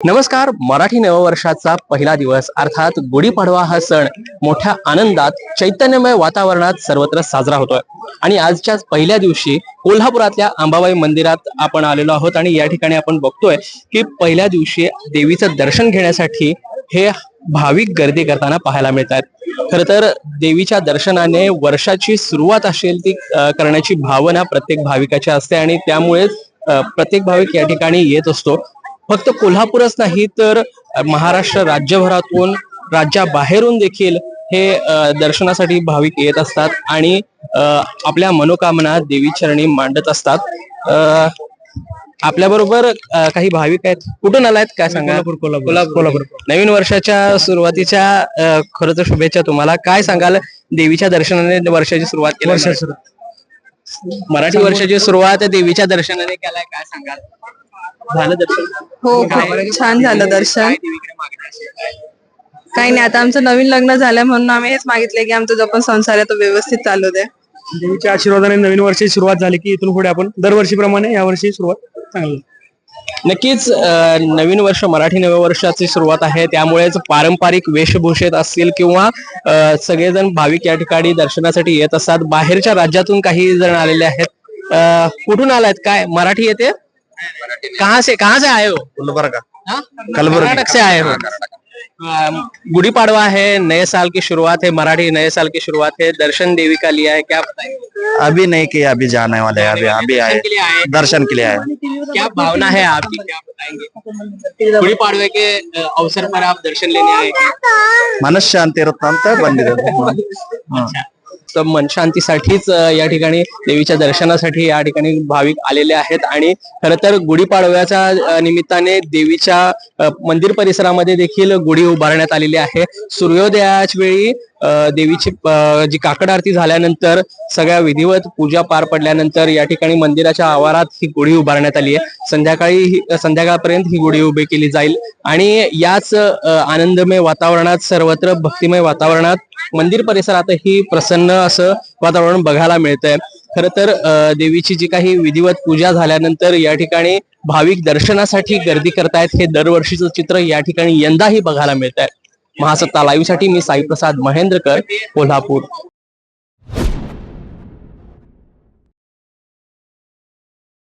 नमस्कार मराठी नववर्षाचा पहिला दिवस. अर्थात गुढीपाडवा हा सण मोठ्या आनंदात चैतन्यमय वातावरणात सर्वत्र साजरा होतोय. आणि आजच्या पहिल्या दिवशी कोल्हापुरातल्या अंबाबाई मंदिरात आपण आलेलो आहोत आणि या ठिकाणी आपण बघतोय की पहिल्या दिवशी देवीचं दर्शन घेण्यासाठी हे भाविक गर्दी करताना पाहायला मिळत आहेत खर तर देवीच्या दर्शनाने वर्षाची सुरुवात असेल ती करण्याची भावना प्रत्येक भाविकाची असते आणि त्यामुळेच प्रत्येक भाविक या ठिकाणी येत असतो. फक्त कोल्हापूरच नाही तर महाराष्ट्र राज्यभरातून राज्याबाहेरून देखील हे दर्शनासाठी भाविक येत असतात आणि आपल्या मनोकामना देवी चरणी मांडत असतात. आपल्या बरोबर काही भाविक आहेत. कुठून आलायत काय सांगा? कोल्हापूर कोल्हापूर. नवीन वर्षाच्या सुरुवातीच्या खरं तर शुभेच्छा तुम्हाला. काय सांगाल देवीच्या दर्शनाने वर्षाची सुरुवात केली मराठी वर्षाची सुरुवात देवीच्या दर्शनाने केलाय. काय सांगाल? झालं दर्शन? हो खूप छान झालं दर्शन? काही नाही आता आमचं नवीन लग्न झालंय म्हणून आम्ही हेच मागितले की आमचा जो पण संसार आहे तो व्यवस्थित चालू दे. देवीच्या आशीर्वादाने नवीन वर्षाची सुरुवात झाली की इथून पुढे आपण दरवर्षीप्रमाणे या वर्षी सुरुवात चांगली. नक्कीच नवीन वर्ष मराठी नववर्षाची सुरुवात आहे. त्यामुळेच पारंपरिक वेशभूषेत असतील किंवा सगळेजण भाविक या ठिकाणी दर्शनासाठी येत असतात. बाहेरच्या राज्यातून काही जण आलेले आहेत. अ, कुठून आलायत? काय मराठी येते? कहाँ से कहाँ से आए हो? गुलबर्गा। हाँ? कर्नाटक से आए हो? गुड़ी पाड़वा है नए साल की शुरुआत है मराठी नए साल की शुरुआत है दर्शन देवी का लिया है क्या बताएँगे? अभी नहीं किया अभी जाने वाले अभी अभी आए। दर्शन के लिए आए। क्या भावना है आपकी? क्या बताएँगे? गुड़ी पाड़वे के अवसर पर आप दर्शन लेने आए मनस शांति रत्न बंद तर मन शांतीसाठीच या ठिकाणी देवीच्या दर्शनासाठी या ठिकाणी भाविक आलेले आहेत. आणि खर तर गुढीपाडव्याच्या निमित्ताने देवीच्या मंदिर परिसरामध्ये देखील गुढी उभारण्यात आलेली आहे. सूर्योदयाच्या वेळी देवीची जी काकड आरती झाल्यानंतर सगळ्या विधिवत पूजा पार पडल्यानंतर या ठिकाणी मंदिराच्या आवारात ही गुढी उभारण्यात आली आहे. संध्याकाळी ही- संध्याकाळपर्यंत ही गुढी उभी केली जाईल. आणि याच आनंदमय वातावरणात सर्वत्र भक्तिमय वातावरणात मंदिर परिसरातही प्रसन्न असं वातावरण बघायला मिळतंय. खर तर देवीची जी काही विधिवत पूजा झाल्यानंतर या ठिकाणी भाविक दर्शनासाठी गर्दी करतायत हे दरवर्षीचं चित्र या ठिकाणी यंदाही बघायला मिळत आहे महासत्ता लाईव्हसाठी मी साईप्रसाद महेंद्रकर कोल्हापूर.